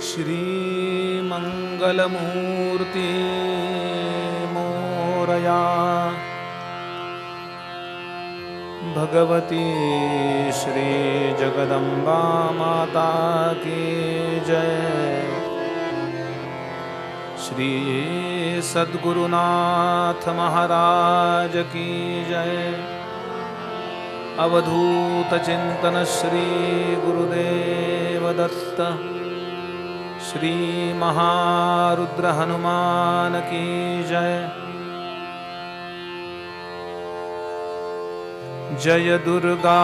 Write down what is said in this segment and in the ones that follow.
श्रीमङ्गलमूर्ति मोरया। भगवती श्रीजगदम्बा माता की जय। श्री सद्गुरुनाथ महाराज की जय। अवधूत चिंतन श्री गुरुदेव दत्त श्री महारुद्र हनुमान की जय। जय दुर्गा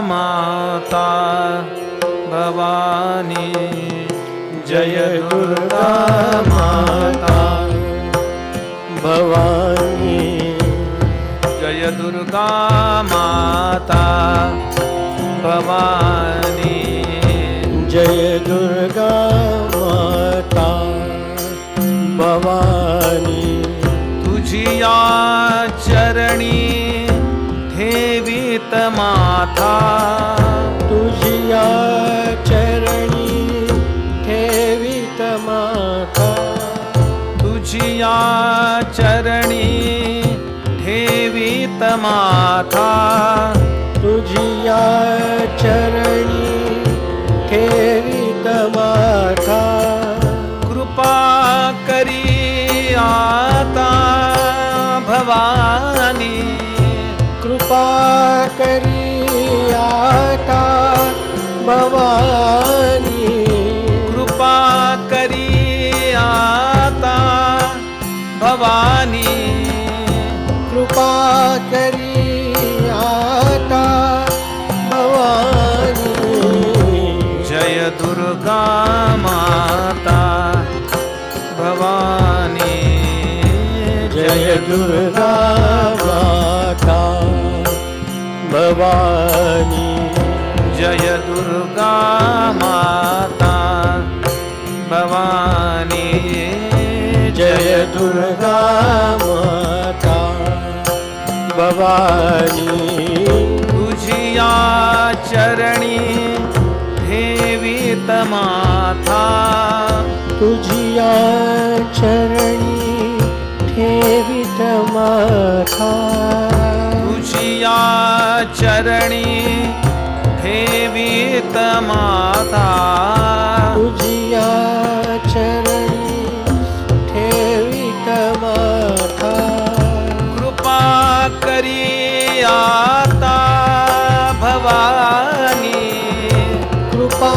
माता भवानी। जय दुर्गा माता भवानी। जय दुर्गा माता भवानी। जय दुर्गा भवानी। तुझिया चरणी ठेवीत माथा। तुझिया चरणी ठेवित माता तुझिया चरणी ठेवीत माथा। तुझिया चरणी ठेवित भवानी। कृपा करी आता भवानी। कृपा करी आता भवानी। जय दुर्गा माता भवानी। जय दुर्गा माता भवानी। जय दुर्गा माता भवानी जय दुर्गा माता भवानी। तुझिया चरणी ठेवीत माथा तुझिया चरणी ठेवित माथा तुझिया चरणी ठेवीत माथा तुझिया चरणी ठेवित माता कृपा करी आता भवानी। कृपा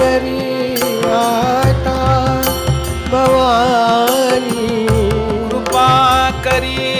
करी आता भवानी। कृपा करी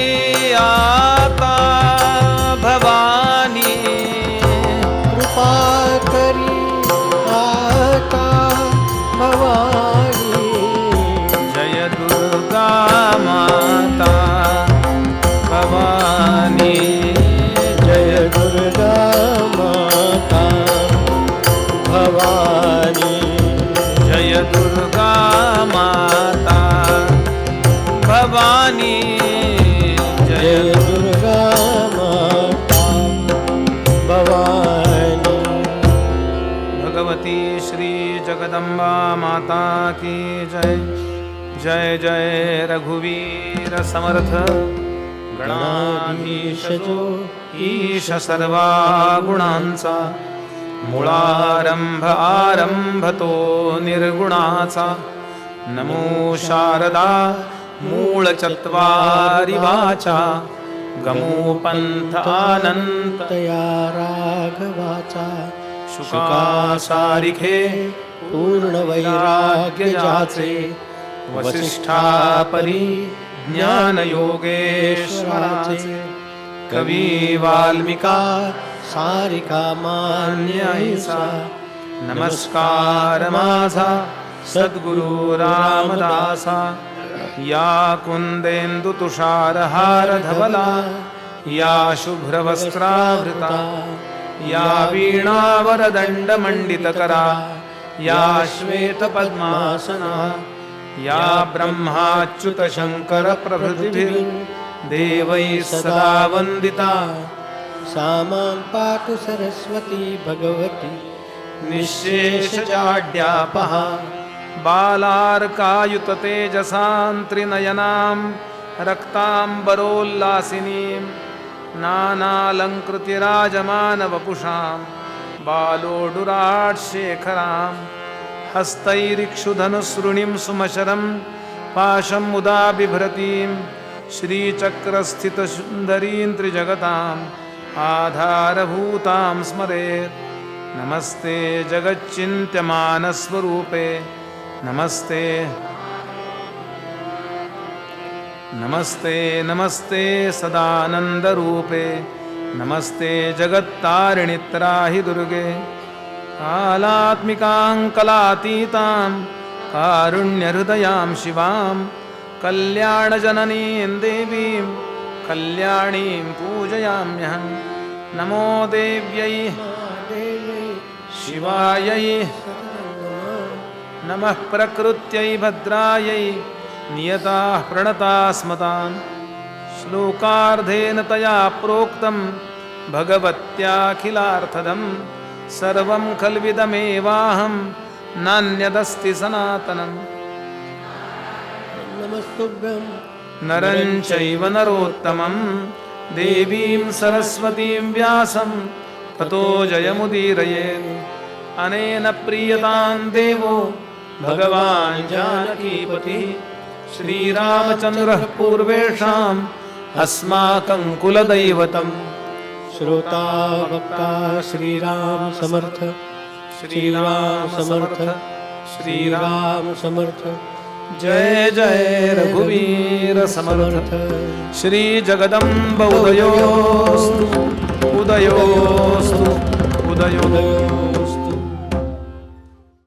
भगवती श्री जगदम्बा माता की जय। जय जय रघुवीर समर्थ। गणाधीशो ईश सर्वा गुणांचा मुळारंभ आरंभ तो निर्गुणाचा नमो शारदा मूळ चत्वारि वाचा गमो पंथ राघवाचा। शुका सारिखे पूर्ण वैराग्य जाचे वसिष्ठा परी ज्ञान योगेश्वराचे कवी वाल्मिका सारिका मान्यायचा नमस्कार माझा, सद्गुरु रामदासा। या कुंदेंदु तुषार हार धवला या शुभ्र वस्त्रावृता या वीणावरदण्डमण्डितकरा या श्वेतपद्मासना या ब्रह्माच्युतशङ्करप्रभृतिभिर्देवैः सदा वन्दिता. सा पातु सरस्वती भगवती निःशेषजाड्यापः बालार्कायुततेजसान्त्रिनयनां रक्ताम्बरोल्लासिनीम् रक्ताम्बरोल्लासिनीं नानालङ्कृति राजमानवपुषां बालोडुराट्शेखरां हस्तैरिक्षुधनुसृणिं सुमशरं पाशं मुदा बिभ्रतीं श्रीचक्रस्थितसुन्दरीं त्रिजगताम् आधारभूतां स्मरेत् नमस्ते जगच्चिन्त्यमानस्वरूपे। नमस्ते। नमस्ते नमस्ते सदानन्दरूपे नमस्ते जगत्तारिणि दुर्गे, कालात्मिकां कलातीतां, कारुण्यहृदयां शिवां, कल्याणजननीं देवीं, कल्याणीं पूजयाम्यहं, नमो देव्यै, शिवायै, नमः प्रकृत्यै, भद्रायै नियताः प्रणता स्मतान्। श्लोकार्धेन तया प्रोक्तं भगवत्याखिलार्थदं सर्वं खल्विदमेवाहं नान्यदस्ति सनातनम्। नरं चैव नरोत्तमं देवीं सरस्वतीं व्यासं। ततो जयमुदीरयेत् अनेन प्रीयतां देवो। भगवान् जानकीपतिः। श्रीरामचन्द्रः पूर्वेषाम् अस्माकं कुलदैवतम् श्रोता वक्ता श्रीराम समर्थ। श्रीराम समर्थ। श्रीराम समर्थ। जय जय रघुवीर समर्थ। श्री जगदम्ब उदयोस्तु। उदयोस्तु। उदयो